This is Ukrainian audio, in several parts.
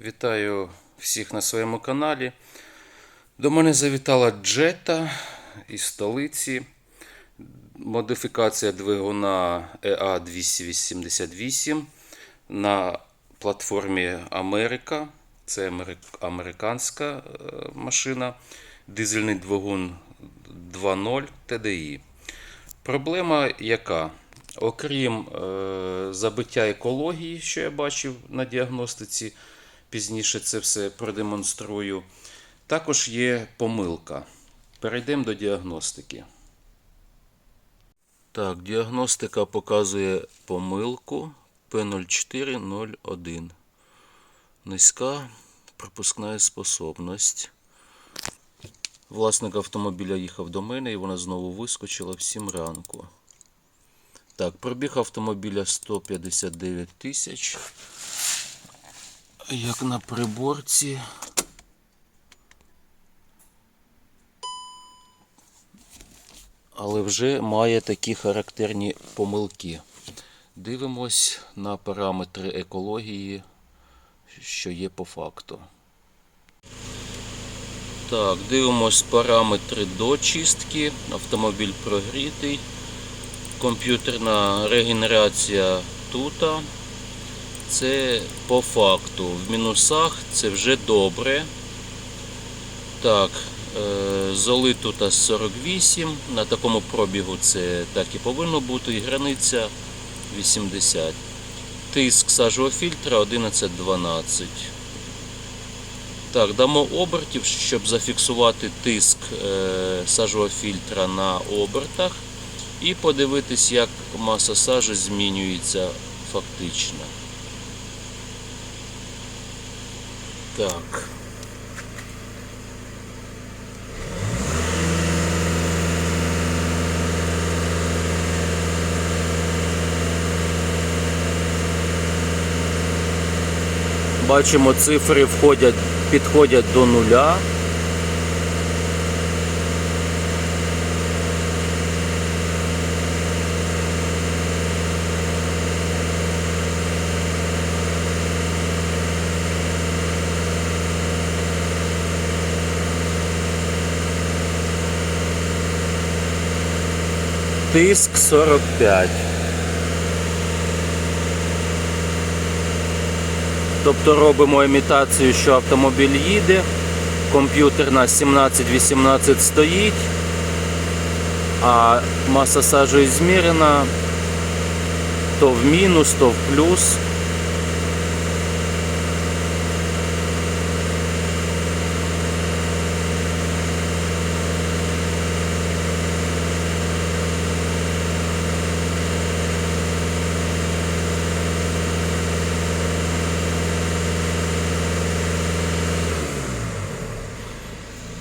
Вітаю всіх на своєму каналі. До мене завітала Джета із столиці. Модифікація двигуна E EA288 на платформі Америка. Це американська е, машина. Дизельний двигун 2.0 TDI. Проблема яка? Окрім е, забиття екології, що я бачив на діагностиці, пізніше це все продемонструю. Також є помилка. Перейдемо до діагностики. Так, діагностика показує помилку P0401. Низька пропускна способність. Власник автомобіля їхав до мене і вона знову вискочила в 7 ранку. Так, пробіг автомобіля 159 тисяч. Як на приборці. Але вже має такі характерні помилки. Дивимось на параметри екології, що є по факту. Так, дивимось параметри до чистки. Автомобіль прогрітий. Комп'ютерна регенерація тута. Це по факту. В мінусах це вже добре. Так, е, золи тут 48. На такому пробігу це так і повинно бути. І границя 80. Тиск сажового фільтра 11-12. Так, дамо обертів, щоб зафіксувати тиск е, сажового фільтра на обертах і подивитись, як маса сажі змінюється фактично. Так. Бачимо, цифри входять, підходять до нуля. Тиск 45. Тобто робимо імітацію, що автомобіль їде. Комп'ютер на 17-18 стоїть, а маса сажу змірена то в мінус, то в плюс.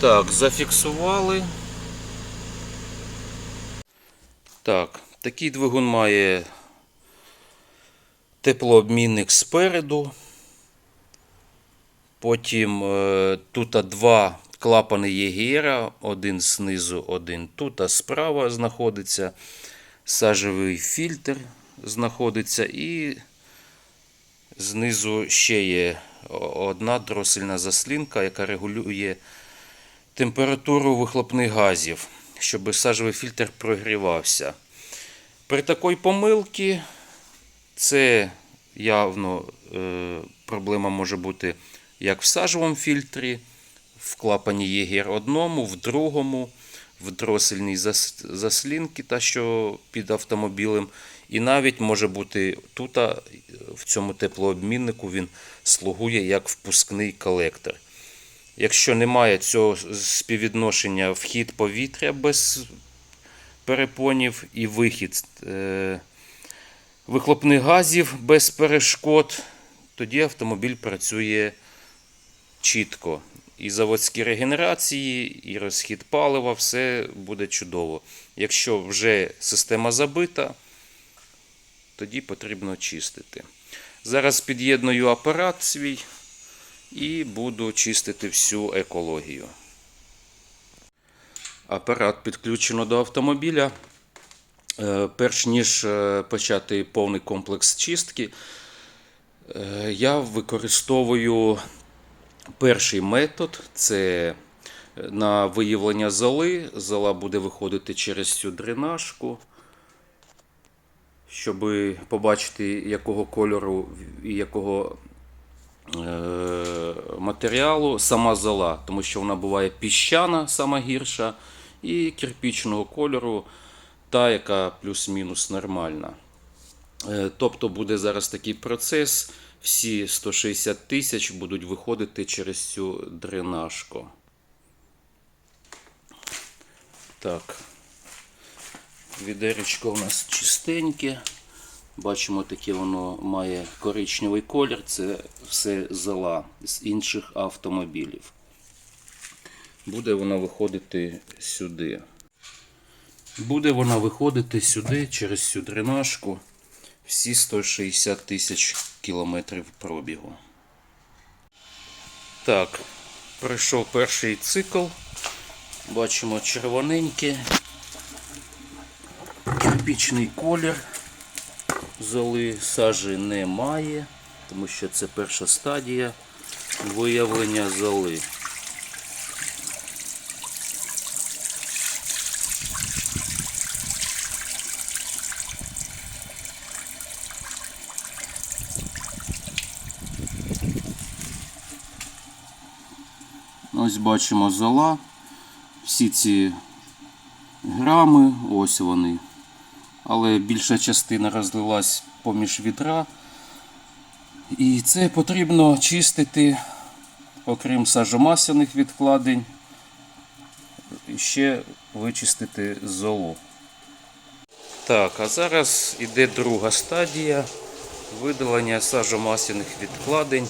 Так, зафіксували. Так, такий двигун має теплообмінник спереду. Потім е, тут два клапани ЄГР, один знизу, один тут, а справа знаходиться сажевий фільтр знаходиться і знизу ще є одна дросельна заслінка, яка регулює температуру вихлопних газів, щоб сажовий фільтр прогрівався. При такій помилці це явно е, проблема може бути як в сажовому фільтрі, в клапані ЄГР одному, в другому, в дросельній зас- заслінці, та що під автомобілем. І навіть може бути тут, в цьому теплообміннику, він слугує як впускний колектор. Якщо немає цього співвідношення вхід повітря без перепонів і вихід е, вихлопних газів без перешкод, тоді автомобіль працює чітко. І заводські регенерації, і розхід палива, все буде чудово. Якщо вже система забита, тоді потрібно чистити. Зараз під'єдную апарат свій і буду чистити всю екологію. Апарат підключено до автомобіля. Е, Перш ніж е, почати повний комплекс чистки, Е, Я використовую перший метод це на виявлення золи. Зола буде виходити через цю дренажку. Щоб побачити, якого кольору і якого матеріалу сама зола, тому що вона буває піщана, сама гірша, і кирпічного кольору, та, яка плюс-мінус нормальна. Е, Тобто буде зараз такий процес. Всі 160 тисяч будуть виходити через цю дренажку. Так. Відеречко у нас чистеньке. Бачимо, таке воно має коричневий колір. Це все зола з інших автомобілів. Буде вона виходити сюди. Буде вона виходити сюди через цю дренажку всі 160 тисяч кілометрів пробігу. Так, пройшов перший цикл. Бачимо червоненьке, кирпічний колір. Золи сажі немає, тому що це перша стадія виявлення золи. Ось бачимо зола. Всі ці грами, ось вони. Але більша частина розлилась поміж відра. І це потрібно чистити, окрім сажомасяних відкладень, ще вичистити золу. Так, а зараз іде друга стадія видалення сажомасяних відкладень.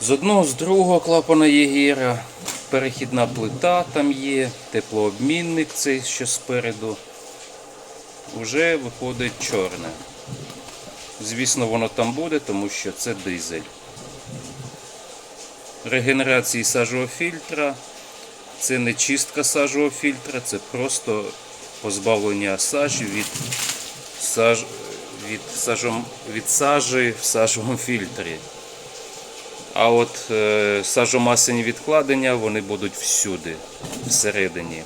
З одного, з другого клапана Єгера, перехідна плита там є, теплообмінник цей що спереду. Вже виходить чорне. Звісно, воно там буде, тому що це дизель. Регенерації сажового фільтра. Це не чистка сажового фільтра, це просто позбавлення сажі від, саж... від, сажом... від сажі в сажовому фільтрі. А от е, сажомасляні відкладення вони будуть всюди, всередині.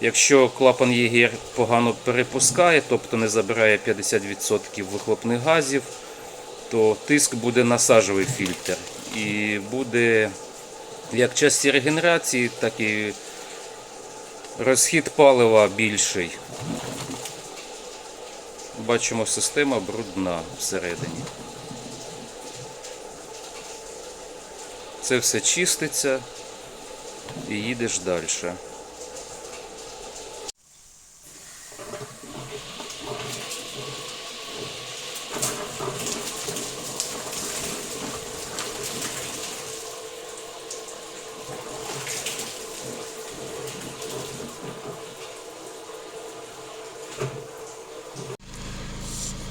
Якщо клапан ЄГР погано перепускає, тобто не забирає 50% вихлопних газів, то тиск буде на сажовий фільтр. І буде як часті регенерації, так і розхід палива більший. Бачимо, система брудна всередині. Це все чиститься і їдеш далі.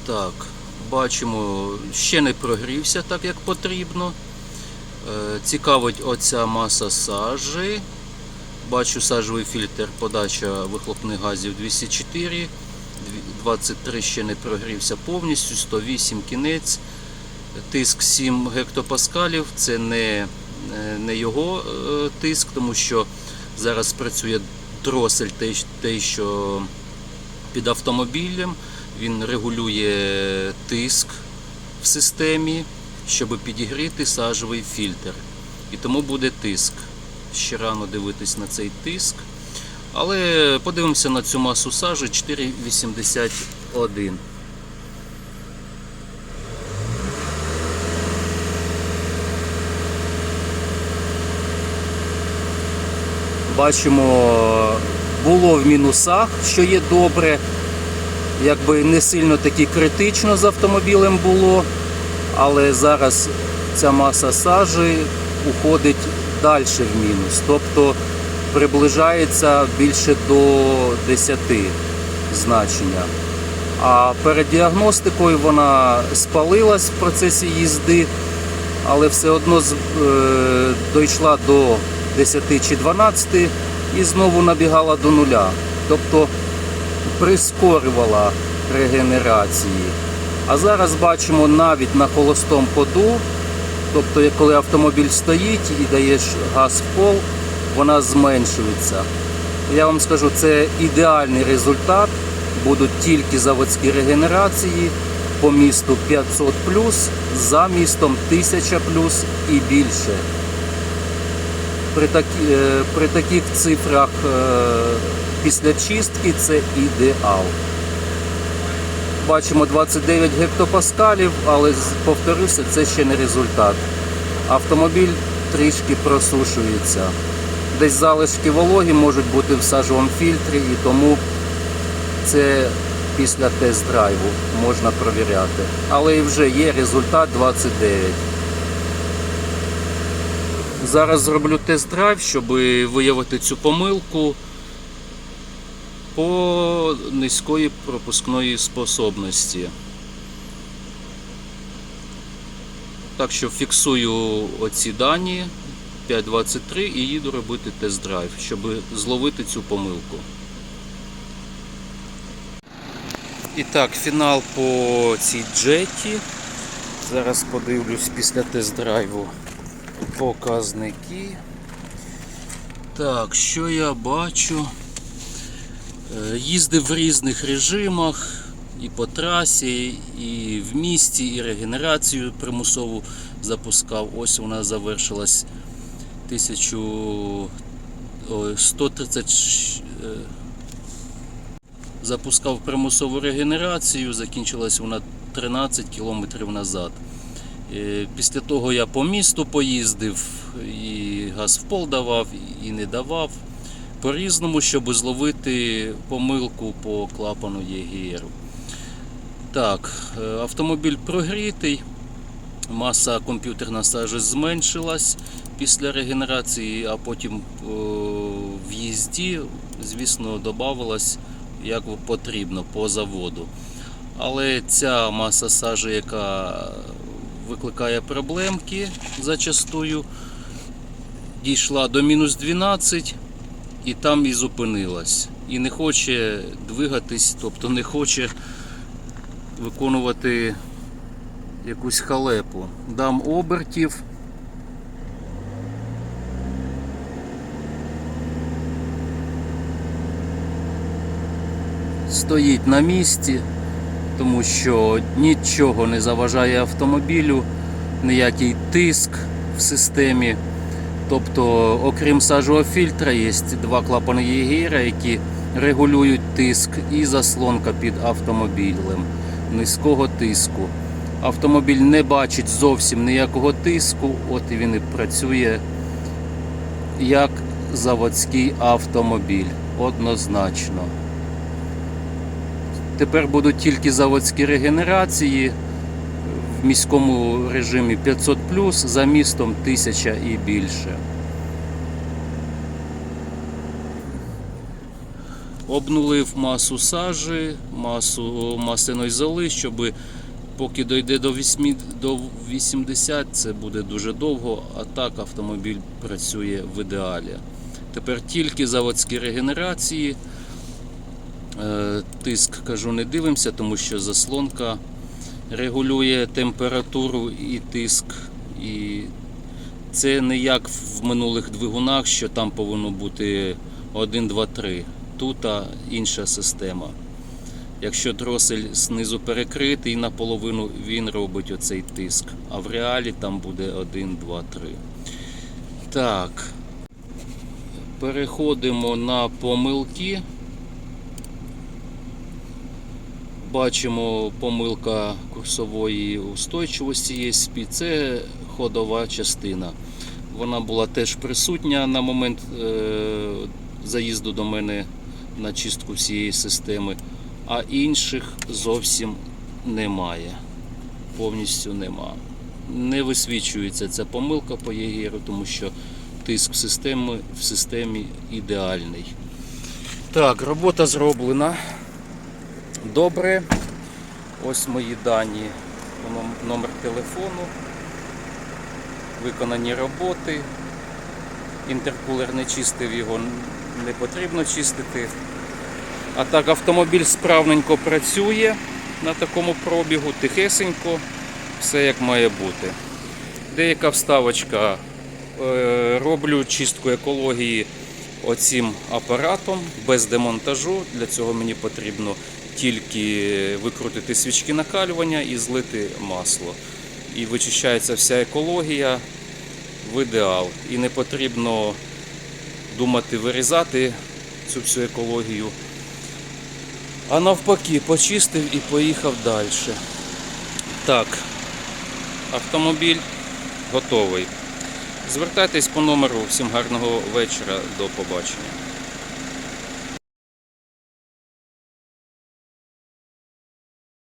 Так, бачимо, ще не прогрівся так, як потрібно. Е, Цікавить оця маса сажі. Бачу сажовий фільтр, подача вихлопних газів 204, 23 ще не прогрівся повністю, 108 кінець, тиск 7 гектопаскалів. Це не, е, не його е, тиск, тому що зараз працює дросель, той, що під автомобілем. Він регулює тиск в системі, щоб підігріти сажовий фільтр. І тому буде тиск. Ще рано дивитись на цей тиск. Але подивимося на цю масу сажі 4,81. Бачимо, було в мінусах, що є добре. Якби не сильно таки критично з автомобілем було, але зараз ця маса сажі уходить далі в мінус. Тобто приближається більше до 10 значення. А перед діагностикою вона спалилась в процесі їзди, але все одно е, дійшла до 10 чи 12 і знову набігала до нуля. Тобто прискорювала регенерації. А зараз бачимо навіть на холостому ходу, тобто коли автомобіль стоїть і даєш газ в пол, вона зменшується. Я вам скажу, це ідеальний результат. Будуть тільки заводські регенерації по місту 500 за містом 1000 і більше. При, такі, е, при таких цифрах е, після чистки це ідеал. Бачимо 29 гектопаскалів, але повторюся, це ще не результат. Автомобіль трішки просушується. Десь залишки вологі можуть бути в сажовому фільтрі, і тому це після тест-драйву можна провіряти. Але вже є результат 29. Зараз зроблю тест-драйв, щоб виявити цю помилку по низької пропускної способності. Так що фіксую оці дані 5.23 і їду робити тест-драйв, щоб зловити цю помилку. І так, фінал по цій джеті. Зараз подивлюсь після тест-драйву показники. Так, що я бачу? Е, Їздив в різних режимах, і по трасі, і в місті, і регенерацію примусову запускав. Ось вона завершилась 1000, ой, 130. е, Запускав примусову регенерацію, закінчилась вона 13 кілометрів назад. Е, Після того я по місту поїздив, і газ в пол давав, і не давав. По-різному, щоб зловити помилку по клапану ЄГР. Так, е, автомобіль прогрітий, маса комп'ютерна сажі зменшилась після регенерації, а потім е, в їзді, звісно, додавалась як потрібно по заводу. Але ця маса сажі, яка викликає проблемки зачастую, дійшла до мінус 12 і там і зупинилась. І не хоче двигатись, тобто не хоче виконувати якусь халепу. Дам обертів. Стоїть на місці, тому що нічого не заважає автомобілю, ніякий тиск в системі. Тобто, окрім сажового фільтра, є два клапани ЄГР, які регулюють тиск і заслонка під автомобілем низького тиску. Автомобіль не бачить зовсім ніякого тиску, от він і працює як заводський автомобіль. Однозначно. Тепер будуть тільки заводські регенерації в міському режимі 500 за містом 1000 і більше. Обнулив масу сажі, масу масляної золи, щоб поки дойде до 8 до 80, це буде дуже довго, а так автомобіль працює в ідеалі. Тепер тільки заводські регенерації. Е, Тиск кажу, не дивимося, тому що заслонка регулює температуру і тиск. І це не як в минулих двигунах, що там повинно бути 1, 2, 3. Тут інша система. Якщо дросель знизу перекритий наполовину, він робить оцей тиск. А в реалі там буде 1, 2, 3. Так. Переходимо на помилки. Бачимо помилка курсової устойчивості ESP. Це ходова частина. Вона була теж присутня на момент е, заїзду до мене на чистку всієї системи, а інших зовсім немає. Повністю нема. Не висвічується ця помилка по ЄГР, тому що тиск в системі, в системі ідеальний. Так, робота зроблена. Добре. Ось мої дані, номер телефону, виконані роботи. Інтеркулер не чистив його, не потрібно чистити. А так автомобіль справненько працює. на такому пробігу, тихесенько, все як має бути. Деяка вставочка. Е, Роблю чистку екології оцим апаратом без демонтажу. Для цього мені потрібно тільки викрутити свічки накалювання і злити масло. І вичищається вся екологія в ідеал. І не потрібно думати вирізати цю всю екологію. А навпаки, почистив і поїхав далі. Так, автомобіль готовий. Звертайтесь по номеру. Всім гарного вечора. До побачення.